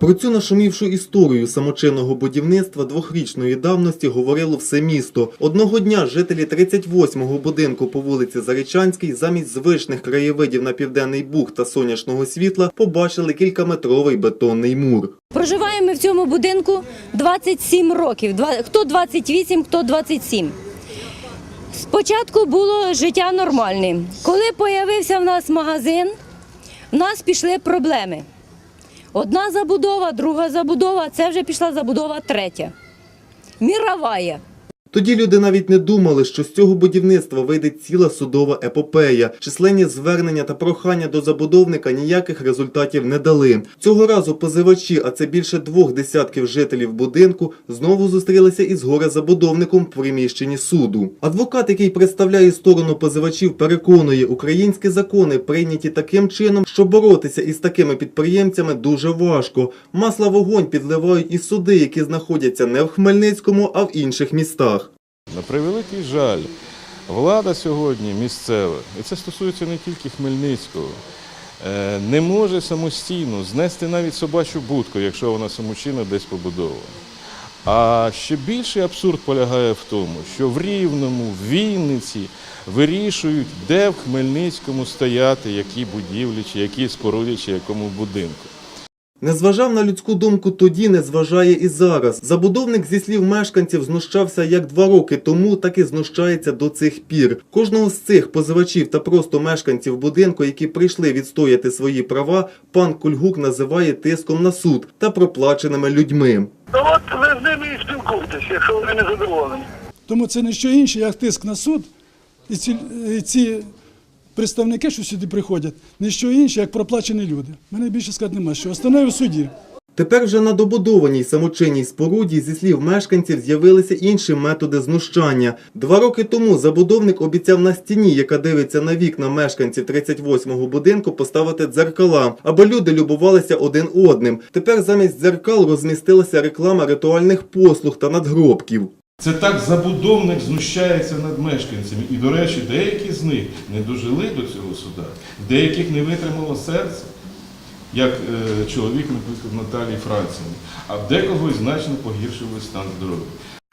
Про цю нашумівшу історію самочинного будівництва двохрічної давності говорило все місто. Одного дня жителі 38-го будинку по вулиці Зарічанській замість звичних краєвидів на південний буг та сонячного світла побачили кількаметровий бетонний мур. Проживаємо ми в цьому будинку 27 років. Хто 28, хто 27. Спочатку було життя нормальне. Коли з'явився в нас магазин, в нас пішли проблеми. Одна забудова, друга забудова, це вже пішла забудова третя. Міровая. Тоді люди навіть не думали, що з цього будівництва вийде ціла судова епопея. Численні звернення та прохання до забудовника ніяких результатів не дали. Цього разу позивачі, а це більше двох десятків жителів будинку, знову зустрілися із горе-забудовником в приміщенні суду. Адвокат, який представляє сторону позивачів, переконує, українські закони прийняті таким чином, що боротися із такими підприємцями дуже важко. Масла вогонь підливають і суди, які знаходяться не в Хмельницькому, а в інших містах. На превеликий жаль, влада сьогодні місцева, і це стосується не тільки Хмельницького, е, не може самостійно знести навіть собачу будку, якщо вона самочинно десь побудована. А ще більший абсурд полягає в тому, що в Рівному, в Вінниці вирішують, де в Хмельницькому стояти, які будівлі, чи які споруди, чи якому будинку. Не зважав на людську думку тоді, не зважає і зараз. Забудовник зі слів мешканців знущався як два роки тому, так і знущається до цих пір. Кожного з цих позивачів та просто мешканців будинку, які прийшли відстояти свої права, пан Кульгук називає тиском на суд та проплаченими людьми. Ну от ви з ними і спілкуйтесь, якщо ви не задоволені. Тому це не що інше, як тиск на суд. І ці, і ці представники, що сюди приходять, не що інше, як проплачені люди. Мене більше сказати немає, що остане в суді. Тепер вже на добудованій самочинній споруді, зі слів мешканців, з'явилися інші методи знущання. Два роки тому забудовник обіцяв на стіні, яка дивиться на вікна мешканців 38-го будинку, поставити дзеркала, аби люди любувалися один одним. Тепер замість дзеркал розмістилася реклама ритуальних послуг та надгробків. Це так забудовник знущається над мешканцями. І, до речі, деякі з них не дожили до цього суда, деяких не витримало серце, як е, чоловік, наприклад, Наталії Франціни, а в декого і значно погіршили стан здоров'я.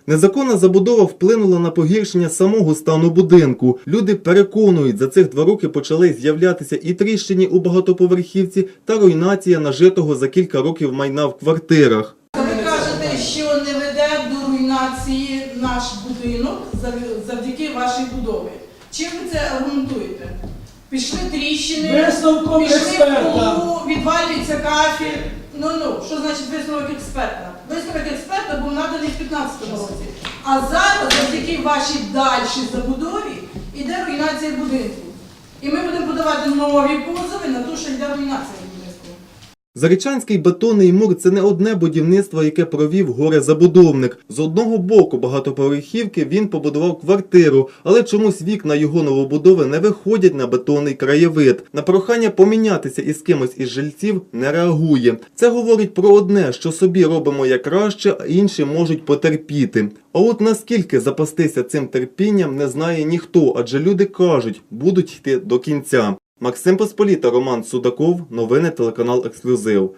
Незаконна забудова вплинула на погіршення самого стану будинку. Люди переконують, за цих два роки почали з'являтися і тріщини у багатоповерхівці та руйнація нажитого за кілька років майна в квартирах. Ви кажете, що не веде до руйнації наш будинок завдяки вашій будові. Чим ви це аргументуєте? Пішли тріщини, Висновком пішли експерта. в полу, відвалюється кафель. Ну ну, що значить висновок експерта? Висновок експерта був наданий в 2015 році. А зараз, завдяки вашій дальшій забудові, йде руйнація будинку. І ми будемо подавати нові позови на те, що йде руйнація. Зарічанський бетонний мур це не одне будівництво, яке провів горе-забудовник. З одного боку багатоповерхівки він побудував квартиру, але чомусь вікна його новобудови не виходять на бетонний краєвид. На прохання помінятися із кимось із жильців не реагує. Це говорить про одне, що собі робимо як краще, а інші можуть потерпіти. А от наскільки запастися цим терпінням не знає ніхто, адже люди кажуть, будуть йти до кінця. Максим Посполіта, Роман Судаков, новини телеканал Ексклюзив.